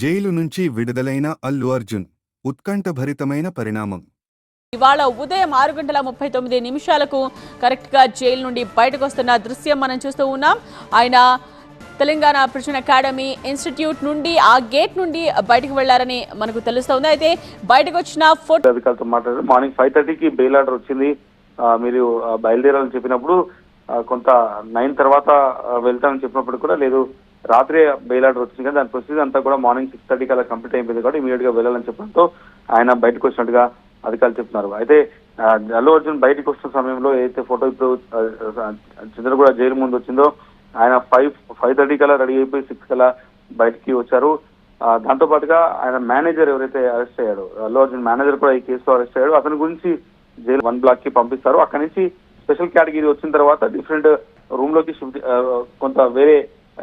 Jail నుంచి విడుదలైన అల్లు అర్జున్ ఉత్కంఠభరితమైన పరిణామం. ఇవాళ ఉదయం ఆరు గంటల ముప్పై తొమ్మిది నిమిషాలకు కరెక్ట్గా జైలు నుండి బయటకు వస్తున్న దృశ్యం మనం చూస్తూ ఉన్నాం. ఆయన తెలంగాణ ప్రిజన్ అకాడమీ ఇన్స్టిట్యూట్ నుండి ఆ గేట్ నుండి బయటకు వెళ్ళారని మనకు తెలుస్తోంది. అయితే బయటకు వచ్చిన ఫోటో అధికారులతో మాట్లాడారు. మార్నింగ్ ఫైవ్ థర్టీకి బెయిల్ ఆర్డర్ వచ్చింది. మీరు బయలుదేరాలని చెప్పినప్పుడు కొంత నైన్ తర్వాత ఆ, వెళ్తామని చెప్పినప్పుడు కూడా లేదు. రాత్రి బెయిల్ ఆర్డర్ వచ్చింది. కానీ దాని ప్రొసీజర్ అంతా కూడా మార్నింగ్ సిక్స్ థర్టీకి అలా కంప్లీట్ అయిపోయింది కాబట్టి ఇమీడియట్గా వెళ్ళాలని చెప్పడంతో ఆయన బయటకు వచ్చినట్టుగా అధికారులు చెప్తున్నారు. అయితే అల్లు అర్జున్ బయటకు వస్తున్న సమయంలో ఏదైతే ఫోటో ఇప్పుడు ఆ, చంద్రగూడ జైలు ముందు వచ్చిందో ఆయన ఫైవ్ ఫైవ్ థర్టీ కల్లా రెడీ అయిపోయి సిక్స్ కల్లా బయటికి వచ్చారు. దాంతో పాటుగా ఆయన మేనేజర్ ఎవరైతే అరెస్ట్ అయ్యాడో అల్లు అర్జున్ మేనేజర్ కూడా ఈ కేసులో అరెస్ట్ అయ్యాడు. అతని గురించి జైలు వన్ బ్లాక్కి పంపిస్తారు. అక్కడి నుంచి స్పెషల్ కేటగిరీ వచ్చిన తర్వాత డిఫరెంట్ రూమ్లోకి కొంత వేరే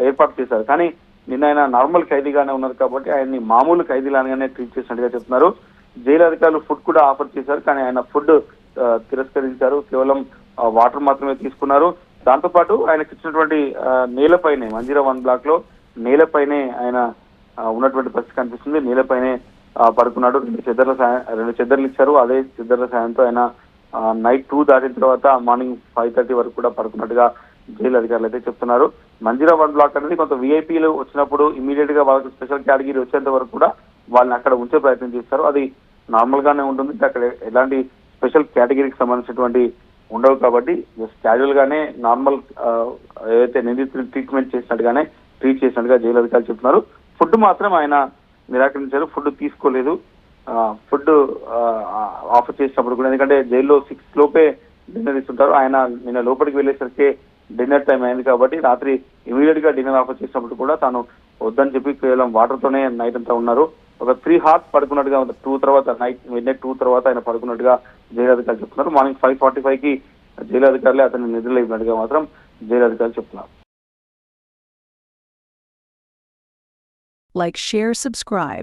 ఏర్పాటు చేశారు. కానీ నిన్న ఆయన నార్మల్ ఖైదీగానే ఉన్నారు కాబట్టి ఆయన్ని మామూలు ఖైదీలాగానే ట్రీట్ చేసినట్టుగా చెప్తున్నారు. జైలు అధికారులు ఫుడ్ కూడా ఆఫర్ చేశారు కానీ ఆయన ఫుడ్ తిరస్కరించారు. కేవలం వాటర్ మాత్రమే తీసుకున్నారు. దాంతోపాటు ఆయనకి ఇచ్చినటువంటి నేలపైనే మంజీరా వన్ బ్లాక్లో నేలపైనే ఆయన ఉన్నటువంటి పరిస్థితి కనిపిస్తుంది. నేలపైనే పడుకున్నాడు. రెండు చెద్దర్ల సాయం రెండు చెద్దర్లు ఇచ్చారు. అదే చెద్దర్ల సాయంతో ఆయన నైట్ టూ దాటిన తర్వాత మార్నింగ్ ఫైవ్ థర్టీ వరకు కూడా పడుకున్నట్టుగా జైలు అధికారులు అయితే చెప్తున్నారు. మంజీరా వన్ బ్లాక్ అనేది కొంత విఐపీలు వచ్చినప్పుడు ఇమీడియట్గా వాళ్ళకి స్పెషల్ కేటగిరీ వచ్చేంత వరకు కూడా వాళ్ళని అక్కడ ఉంచే ప్రయత్నం చేస్తారు. అది నార్మల్ గానే ఉంటుంది. అక్కడ ఎలాంటి స్పెషల్ కేటగిరీకి సంబంధించినటువంటి ఉండవు కాబట్టి జస్ట్ క్యాజువల్ గానే నార్మల్ ఏదైతే నిందితులు ట్రీట్మెంట్ చేసినట్టుగానే ట్రీట్ చేసినట్టుగా జైలు అధికారులు చెప్తున్నారు. ఫుడ్ మాత్రం ఆయన నిరాకరించారు. ఫుడ్ తీసుకోలేదు. ఫుడ్ ఆఫర్ చేసినప్పుడు కూడా. ఎందుకంటే జైల్లో సిక్స్ లోపే డిన్నర్ ఇస్తుంటారు. ఆయన నిన్న లోపలికి వెళ్ళేసరికి డిన్నర్ టైం అయింది కాబట్టి రాత్రి ఇమీడియట్గా డిన్నర్ ఆఫర్ చేసినప్పుడు కూడా తాను వద్దని చెప్పి కేవలం వాటర్ తోనే నైట్ అంతా ఉన్నారు. ఒక త్రీ హార్స్ పడుకున్నట్టుగా టూ తర్వాత నైట్ మిడ్ నైట్ టూ తర్వాత ఆయన పడుకున్నట్టుగా జైలు అధికారులు చెప్తున్నారు. మార్నింగ్ ఫైవ్ ఫార్టీ ఫైవ్కి జైలు అధికారులే అతన్ని నిద్రలేపినట్టుగా మాత్రం జైలు అధికారులు చెప్తున్నారు. Like, share, subscribe.